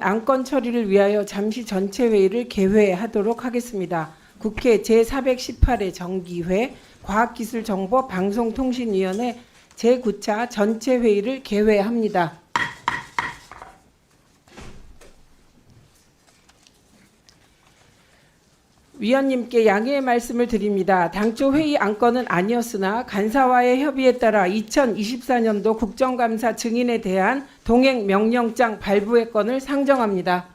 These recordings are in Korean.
안건 처리를 위하여 잠시 전체 회의를 개회하도록 하겠습니다. 국회 제418회 정기회 과학기술정보 방송통신위원회 제9차 전체 회의를 개회합니다. 위원님께 양해의 말씀을 드립니다. 당초 회의 안건은 아니었으나 간사와의 협의에 따라 2024년도 국정감사 증인에 대한 동행 명령장 발부의 건을 상정합니다.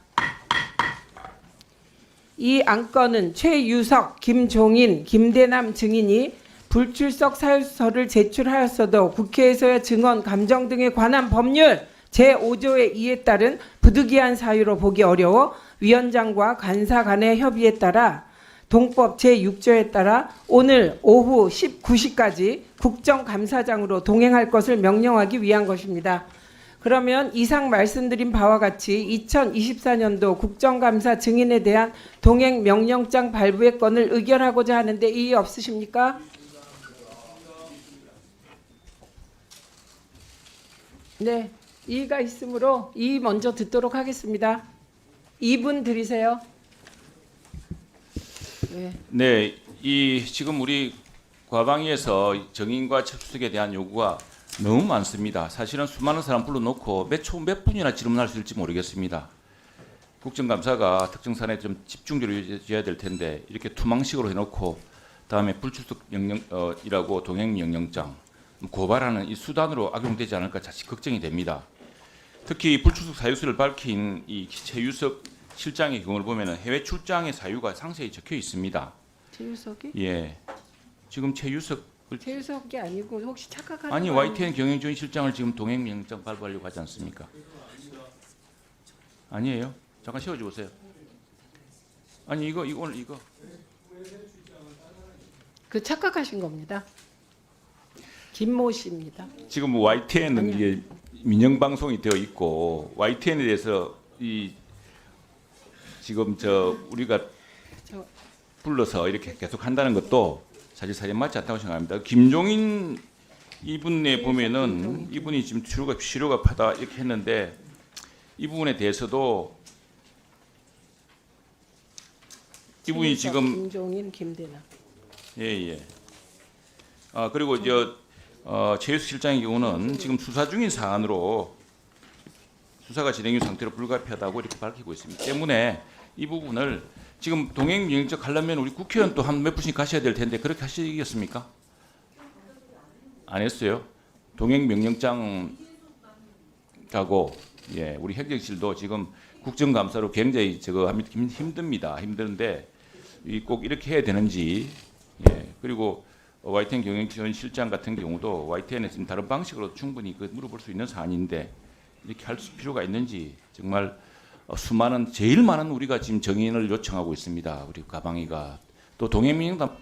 이 안건은 최유석, 김종인, 김대남 증인이 불출석 사유서를 제출하였어도 국회에서의 증언, 감정 등에 관한 법률 제5조의 2에 따른 부득이한 사유로 보기 어려워 위원장과 간사 간의 협의에 따라 동법 제6조에 따라 오늘 오후 19시까지 국정감사장으로 동행할 것을 명령하기 위한 것입니다. 그러면 이상 말씀드린 바와 같이 2024년도 국정감사 증인에 대한 동행 명령장 발부의 건을 의결하고자 하는데 이의 없으십니까? 네, 이의가 있으므로 이의 먼저 듣도록 하겠습니다. 2분 드리세요. 네. 네, 이 지금 우리 과방위에서 정인과 접수에 대한 요구가 너무 많습니다. 사실은 수많은 사람 불러놓고 몇 초 몇 분이나 질문할 수 있을지 모르겠습니다. 국정감사가 특정 사안에 좀 집중적으로 이어져야 될 텐데 이렇게 투망식으로 해놓고 다음에 불출석 명령이라고 동행 명령장 고발하는 이 수단으로 악용되지 않을까 자칫 걱정이 됩니다. 특히 불출석 사유수를 밝힌 이 최유석 실장의 경우를 보면 해외 출장의 사유가 상세히 적혀 있습니다. 최유석이? 예. 지금 최유석 최유석이 아니고 혹시 착각하는 아니 거? YTN 경영지원 실장을 지금 동행 명령 발부하려고 하지 않습니까? 아니에요. 잠깐 세워줘 보세요. 아니 이거 이거 오늘 이거 그 착각하신 겁니다. 김모 씨입니다. 지금 뭐 YTN은 아니요. 이게 민영 방송이 되어 있고 YTN에 대해서 이 지금 저 우리가 저- 불러서 이렇게 계속 한다는 것도 사실 사실 맞지 않다고 생각합니다. 김종인 이분에 보면은 김종인. 이분이 지금 치료가 치료가 파다 이렇게 했는데 이 부분에 대해서도 이분이 지금 김종인, 김대남. 예예. 아 그리고 저 어, 최유수 실장의 경우는 지금 수사 중인 사안으로 수사가 진행 중 상태로 불가피하다고 이렇게 밝히고 있습니다. 때문에 이 부분을 지금 동행 명령적 하려면 우리 국회의원 또 한 몇 분씩 가셔야 될 텐데 그렇게 하시겠습니까? 안 했어요. 동행 명령장 가고 예 우리 행정실도 지금 국정감사로 굉장히 저거 힘듭니다. 힘든데 이꼭 이렇게 해야 되는지 예 그리고 YTN 경영지원 실장 같은 경우도 YTN에 지금 다른 방식으로 충분히 그 물어볼 수 있는 사안인데 이렇게 할 수- 필요가 있는지 정말 어, 수많은 제일 많은 우리가 지금 정인을 요청하고 있습니다. 우리 가방이가 또 동해민영당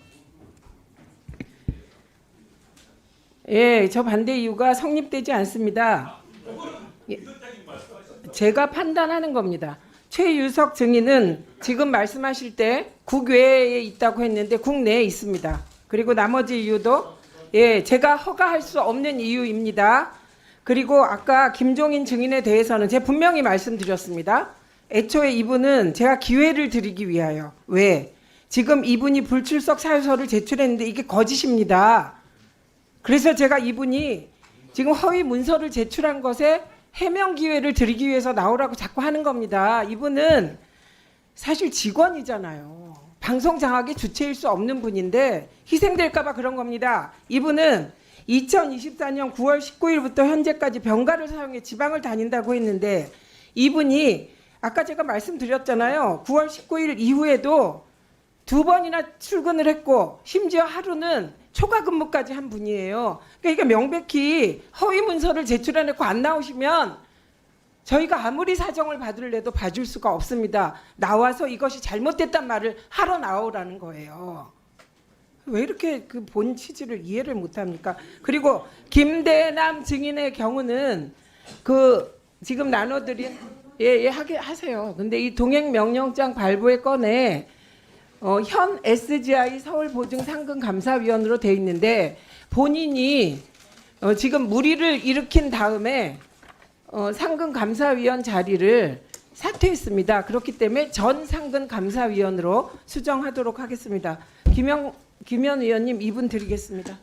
예, 저 반대 이유가 성립되지 않습니다. 예, 제가 판단하는 겁니다. 최유석 증인은 지금 말씀하실 때 국외에 있다고 했는데 국내에 있습니다. 그리고 나머지 이유도 예, 제가 허가할 수 없는 이유입니다. 그리고 아까 김종인 증인에 대해서는 제가 분명히 말씀드렸습니다. 애초에 이분은 제가 기회를 드리기 위하여 왜 지금 이분이 불출석 사유서를 제출했는데 이게 거짓입니다. 그래서 제가 이분이 지금 허위 문서를 제출한 것에 해명 기회를 드리기 위해서 나오라고 자꾸 하는 겁니다. 이분은 사실 직원이잖아요. 방송 장악의 주체일 수 없는 분인데 희생될까봐 그런 겁니다. 이분은 2024년 9월 19일부터 현재까지 병가를 사용해 지방을 다닌다고 했는데 이분이 아까 제가 말씀드렸잖아요. 9월 19일 이후에도 두 번이나 출근을 했고 심지어 하루는 초과 근무까지 한 분이에요. 그러니까 명백히 허위 문서를 제출해놓고 안 나오시면 저희가 아무리 사정을 받을래도 봐줄 수가 없습니다. 나와서 이것이 잘못됐단 말을 하러 나오라는 거예요. 왜 이렇게 그 본 취지를 이해를 못합니까? 그리고 김대남 증인의 경우는 그 지금 나눠드린 예 예 하게 하세요. 근데 이 동행 명령장 발부의 건에 어, 현 SGI 서울 보증상금감사위원으로 돼 있는데 본인이 어, 지금 무리를 일으킨 다음에 어, 상금감사위원 자리를 사퇴했습니다. 그렇기 때문에 전 상근 감사위원으로 수정하도록 하겠습니다. 김영 김현 의원님 2분 드리겠습니다.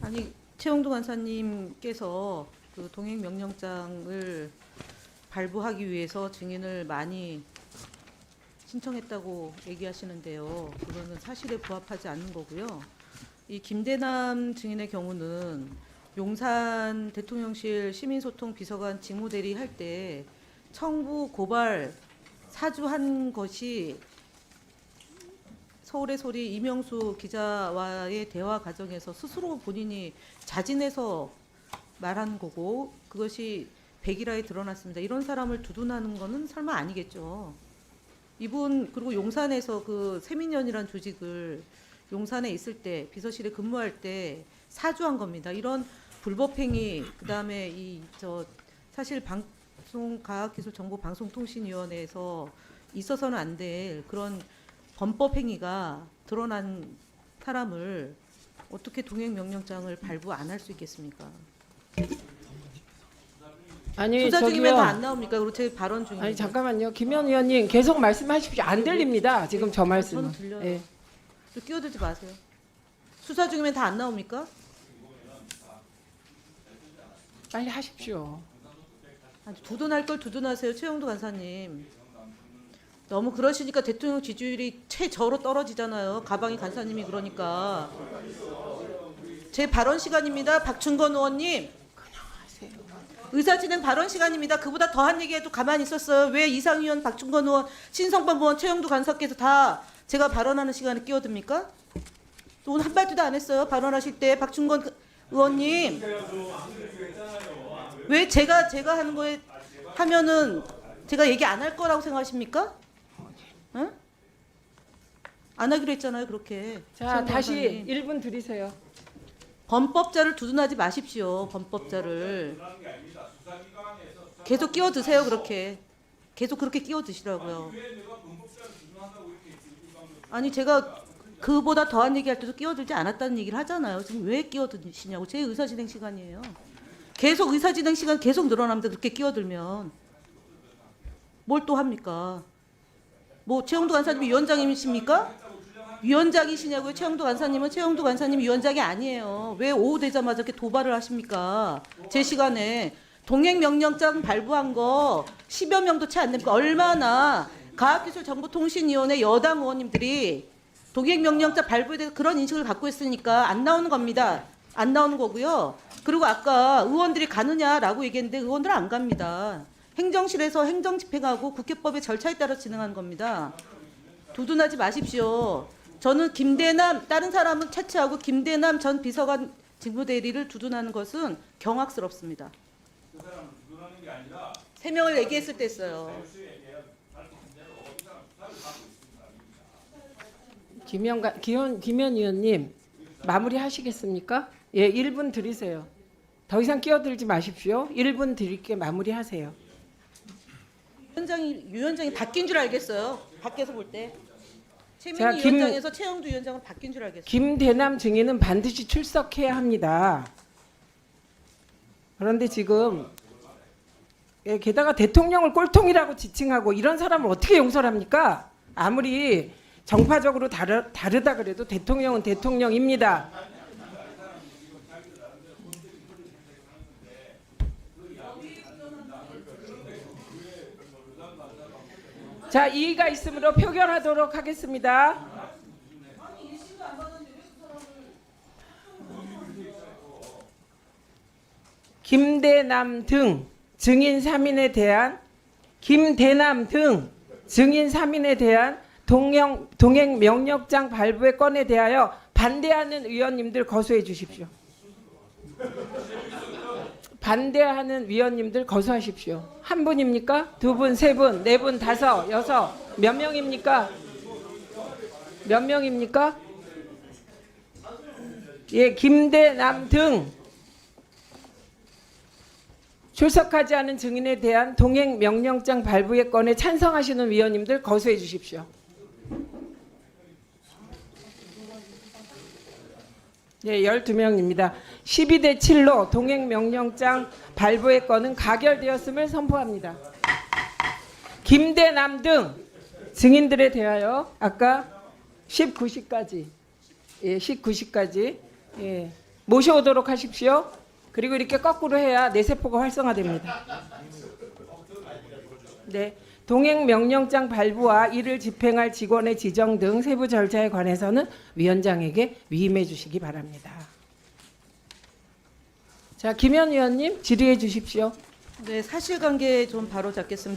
아니 최영도 간사님께서 그 동행 명령장을 발부하기 위해서 증인을 많이 신청했다고 얘기하시는데요. 그거는 사실에 부합하지 않는 거고요. 이 김대남 증인의 경우는 용산 대통령실 시민소통 비서관 직무대리 할 때 청부 고발 사주한 것이 서울의 소리 이명수 기자와의 대화 과정에서 스스로 본인이 자진해서 말한 거고 그것이 백일화에 드러났습니다. 이런 사람을 두둔하는 거는 설마 아니겠죠. 이분 그리고 용산에서 그 세민연이란 조직을 용산에 있을 때 비서실에 근무할 때 사주한 겁니다. 이런 불법 행위 그다음에 이 저 사실 방송 과학기술정보방송통신위원회에서 있어서는 안 될 그런 범법 행위가 드러난 사람을 어떻게 동행 명령장을 발부 안 할 수 있겠습니까? 아니 수사 중이면 저기요. 다안 나옵니까? 그리고 제 발언 중에 아니 잠깐만요. 김현 의원님 계속 말씀하십시오. 안 들립니다. 지금 저 말씀은. 저는 들려요. 예. 또 끼어들지 마세요. 수사 중이면 다 안 나옵니까? 빨리 하십시오. 아니, 두둔할 걸 두둔하세요, 최영도 간사님. 너무 그러시니까 대통령 지지율이 최저로 떨어지잖아요. 가방이 간사님이 그러니까. 제 발언 시간입니다, 박충건 의원님. 의사진행 발언 시간입니다. 그보다 더한 얘기해도 가만히 있었어요. 왜 이상위원, 박충건 의원, 신성범 의원, 최영도 간사께서 다 제가 발언하는 시간에 끼어듭니까? 또 오늘 한 마디도 안 했어요. 발언하실 때 박충건 그- 의원님. 왜 제가 제가 하는 거에 하면은 제가 얘기 안 할 거라고 생각하십니까? 응? 안 하기로 했잖아요, 그렇게. 자 다시 간사님. 1분 드리세요. 범법자를 두둔하지 마십시오. 범법자를. 계속 끼어드세요, 그렇게. 계속 그렇게 끼어드시라고요. 아니 제가 그보다 더한 얘기할 때도 끼어들지 않았다는 얘기를 하잖아요. 지금 왜 끼어드시냐고. 제 의사 진행 시간이에요. 계속 의사 진행 시간 계속 늘어납니다. 그렇게 끼어들면. 뭘 또 합니까? 뭐 최영도 간사님이 위원장이십니까? 위원장이시냐고요? 최영도 간사님은 최영도 간사님 위원장이 아니에요. 왜 오후 되자마자 이렇게 도발을 하십니까? 제 시간에 동행 명령장 발부한 거 10여 명도 채 안 됩니까? 얼마나 과학기술정보통신위원회 여당 의원님들이 동행 명령장 발부에 대해서 그런 인식을 갖고 있으니까 안 나오는 겁니다. 안 나오는 거고요. 그리고 아까 의원들이 가느냐라고 얘기했는데 의원들 안 갑니다. 행정실에서 행정 집행하고 국회법의 절차에 따라 진행하는 겁니다. 두둔하지 마십시오. 저는 김대남 다른 사람은 차치하고 김대남 전 비서관 직무대리를 두둔하는 것은 경악스럽습니다. 세 명을 얘기했을 때 했어요. 김현 김현 김현 의원님 마무리 하시겠습니까? 예, 1분 드리세요. 더 이상 끼어들지 마십시오. 1분 드릴게 마무리하세요. 위원장이 위원장이 바뀐 줄 알겠어요. 밖에서 볼 때. 자, 최민희 김- 위원장에서 최영두 위원장은 바뀐 줄 알겠어요. 김대남 증인은 반드시 출석해야 합니다. 그런데 지금 예, 게다가 대통령을 꼴통이라고 지칭하고 이런 사람을 어떻게 용서를 합니까? 아무리 정파적으로 다르, 다르다 그래도 대통령은 대통령입니다. 자, 이의가 있으므로 표결하도록 하겠습니다. 김대남 등 증인 3인에 대한 김대남 등 증인 3인에 대한 동행, 동행 명령장 발부의 건에 대하여 반대하는 의원님들 거수해 주십시오. 반대하는 위원님들 거수하십시오. 한 분입니까? 두 분, 세 분, 네 분, 다섯, 여섯 몇 명입니까? 몇 명입니까? 예, 김대남 등 출석하지 않은 증인에 대한 동행 명령장 발부의 건에 찬성하시는 위원님들 거수해 주십시오. 네, 12명입니다. 12대 7로 동행 명령장 발부의 건은 가결되었음을 선포합니다. 김대남 등 증인들에 대하여 아까 19시까지 예, 19시까지 예, 모셔오도록 하십시오. 그리고 이렇게 거꾸로 해야 뇌세포가 활성화됩니다. 네. 동행 명령장 발부와 이를 집행할 직원의 지정 등 세부 절차에 관해서는 위원장에게 위임해 주시기 바랍니다. 자, 김현 의원님 질의해 주십시오. 네, 사실관계 좀 바로 잡겠습니다.